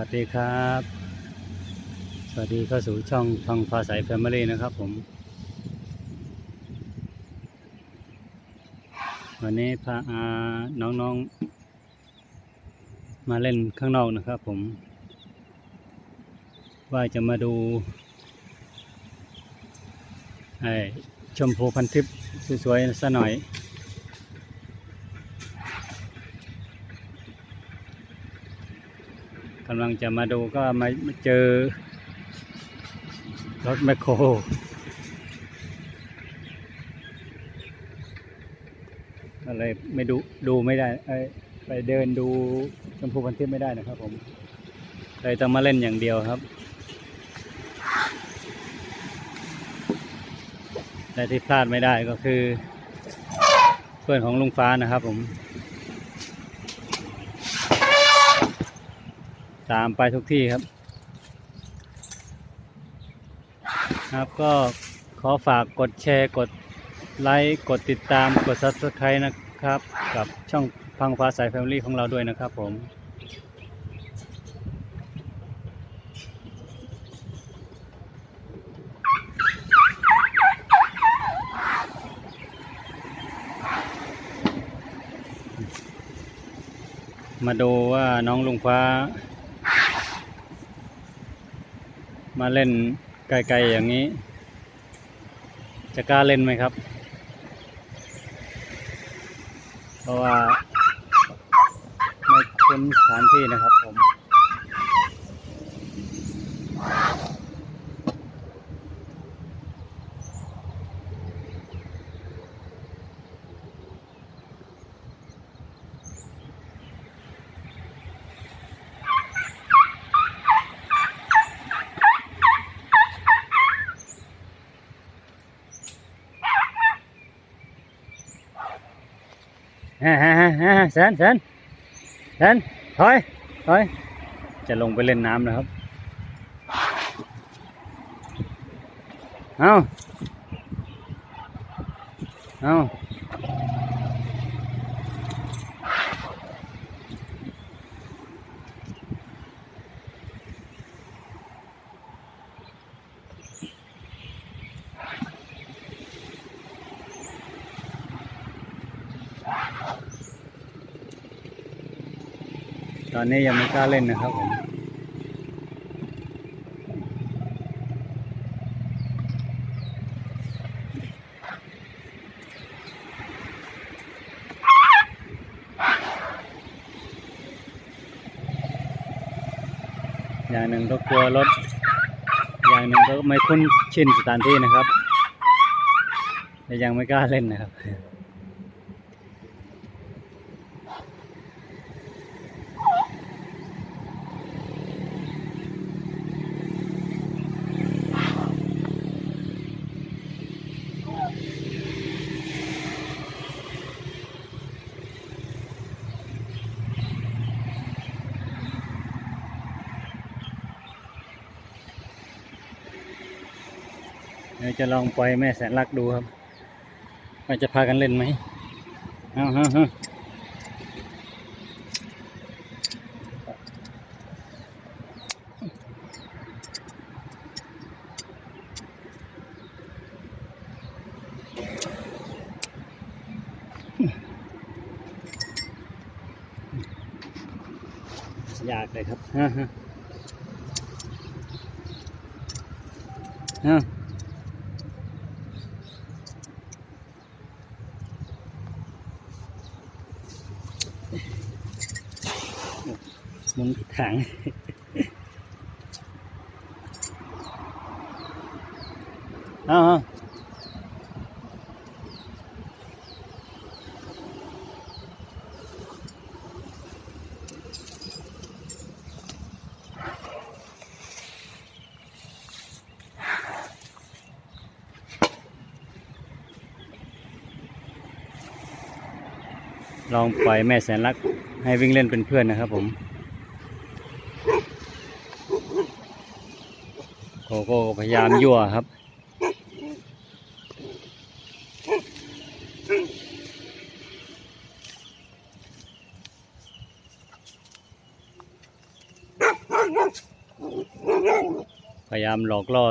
วัสดีครับ สวัสดีเข้าสู่ช่องทองฟ้าใสแฟมิลี่นะครับผม วันนี้พาอาน้องๆ มาเล่นข้างนอกนะครับผม ว่าจะมาดูไอ้ชมพูพันทิพย์สวยๆสักหน่อยำลังจะมาดูก็มาเจอ รถแมคโครก็เลยไม่ดูดูไม่ได้ไปเดินดูชมพูพันทิพย์ไม่ได้นะครับผมเลยต้องมาเล่นอย่างเดียวครับแต่ที่พลาดไม่ได้ก็คือ เพื่อนของลุงฟ้านะครับผม ตามไปทุกที่ครับ ครับก็ขอฝากกดแชร์กดไลค์กดติดตามกด subscribe นะครับ กับช่องพังฟ้าสายแฟมิลี่ของเราด้วยนะครับผมมาดูว่าน้องลุงฟ้า มาเล่นไกลๆอย่างนี้ จะกล้าเล่นไหมครับ เพราะว่าไม่คุ้นสถานที่นะครับผม ฮ่าฮ่าฮ่าฮ่า แสนแสนแสนถอยถอยจะลงไปเล่นน้ำนะครับ เอาเอา ตอนนี้ยังไม่กล้าเล่นนะครับผมอย่างหนึ่งก็กลัวรถ อย่างหนึ่งก็ไม่คุ้นชินสถานที่นะครับแต่ยังไม่กล้าเล่นนะครับ ยวจะลองปล่อยแม่แสนรักดูครับว่าจะพากันเล่นไหมเอาฮะฮะยากเลยครับฮะฮะ หมุนผิดทางเอาเอาลองปล่อยแม่แสนรักให้วิ่งเล่นเป็นเพื่อนนะครับผม โก้พยายามยั่วครับ พยายามหลอกล่อ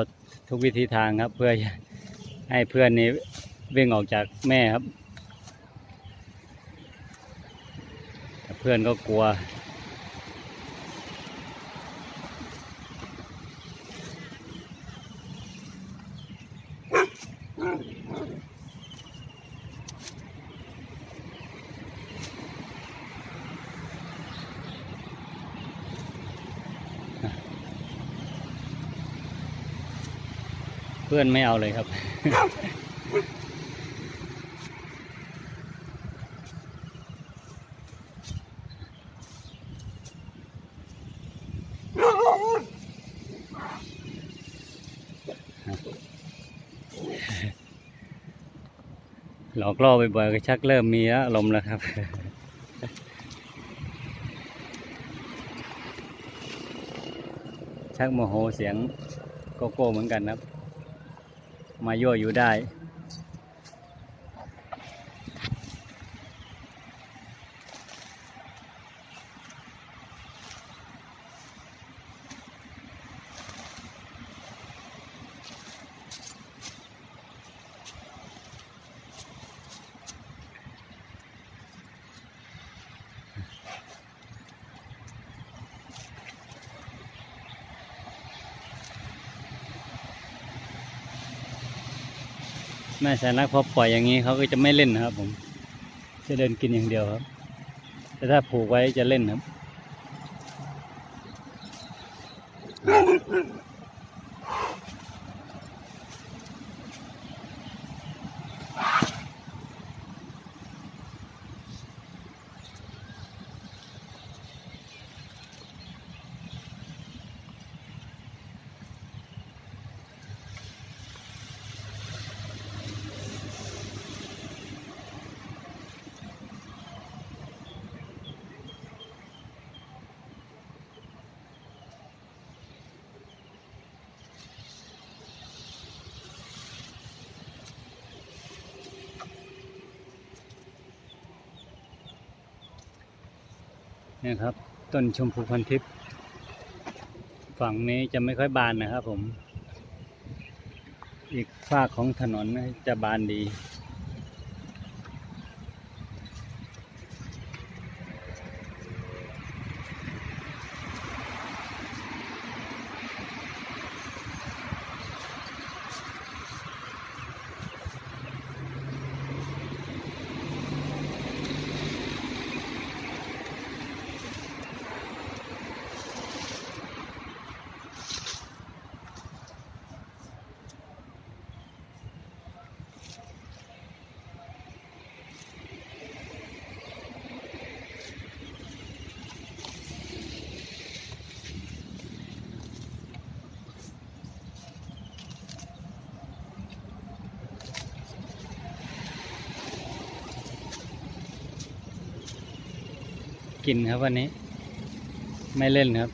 ทุกวิธีทางครับ เพื่อให้เพื่อนนี้วิ่งออกจากแม่ครับ เพื่อนก็กลัว เพื่อนไม่เอาเลยครับ หลอกล่อบ่อยๆก็ชักเริ่มมีอารมณ์แล้วครับ ชักโมโหเสียงโกโก้เหมือนกันครับ มายั่วอยู่ได้ แม่แสนรักพอปล่อยอย่างนี้เขาก็จะไม่เล่นนะครับ ผม จะเดินกินอย่างเดียวครับ แต่ถ้าผูกไว้จะเล่นครับ นี่ครับ ต้นชมพูพันทิพย์ฝั่งนี้จะไม่ค่อยบานนะครับผม อีกฝากของถนนจะบานดี กินครับวันนี้ ไม่เล่นครับ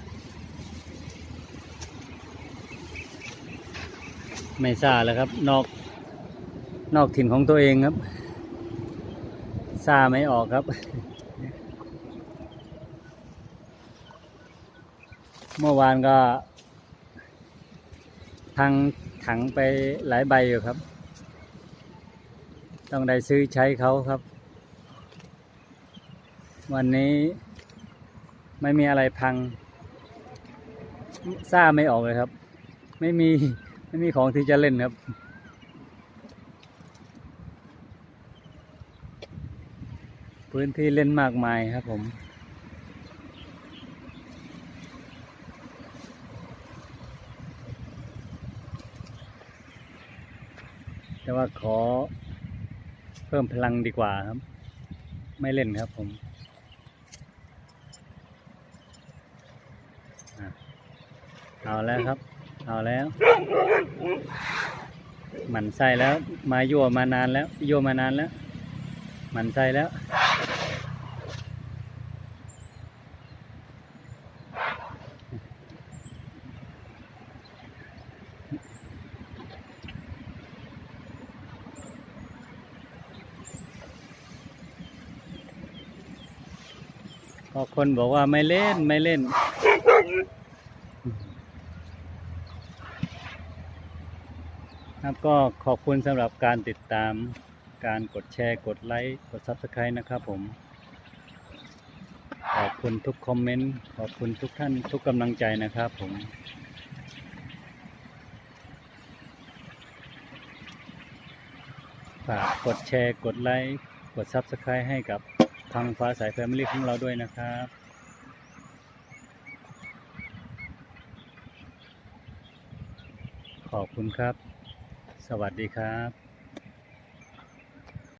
ไม่ซาแล้วครับ นอก นอกถิ่นของตัวเองครับซาไม่ออกครับ เมื่อวานก็ ทางถังไปหลายใบอยู่ครับ ต้องได้ซื้อใช้เขาครับ วันนี้ ไม่มีอะไรพังซ่าไม่ออกเลยครับ ไม่มีไม่มีของที่จะเล่นครับ พื้นที่เล่นมากมายครับผมแต่ว่าขอเพิ่มพลังดีกว่าครับ ไม่เล่นครับผม เอาแล้วครับ เอาแล้ว หมันไส้แล้ว มายั่วมานานแล้ว ยั่วมานานแล้ว หมันไส้แล้ว พอคนบอกว่าไม่เล่นไม่เล่น ครับก็ขอบคุณสำหรับการติดตามการกดแชร์ กดไลค์ กด Subscribe นะครับผม ขอบคุณทุกคอมเมนต์ ขอบคุณทุกท่านทุกกำลังใจนะครับผม ฝากกดแชร์ กดไลค์ กด Subscribe ให้กับทางฟ้าสายแฟมิลี่ของเราด้วยนะครับขอบคุณครับ สวัสดีครับ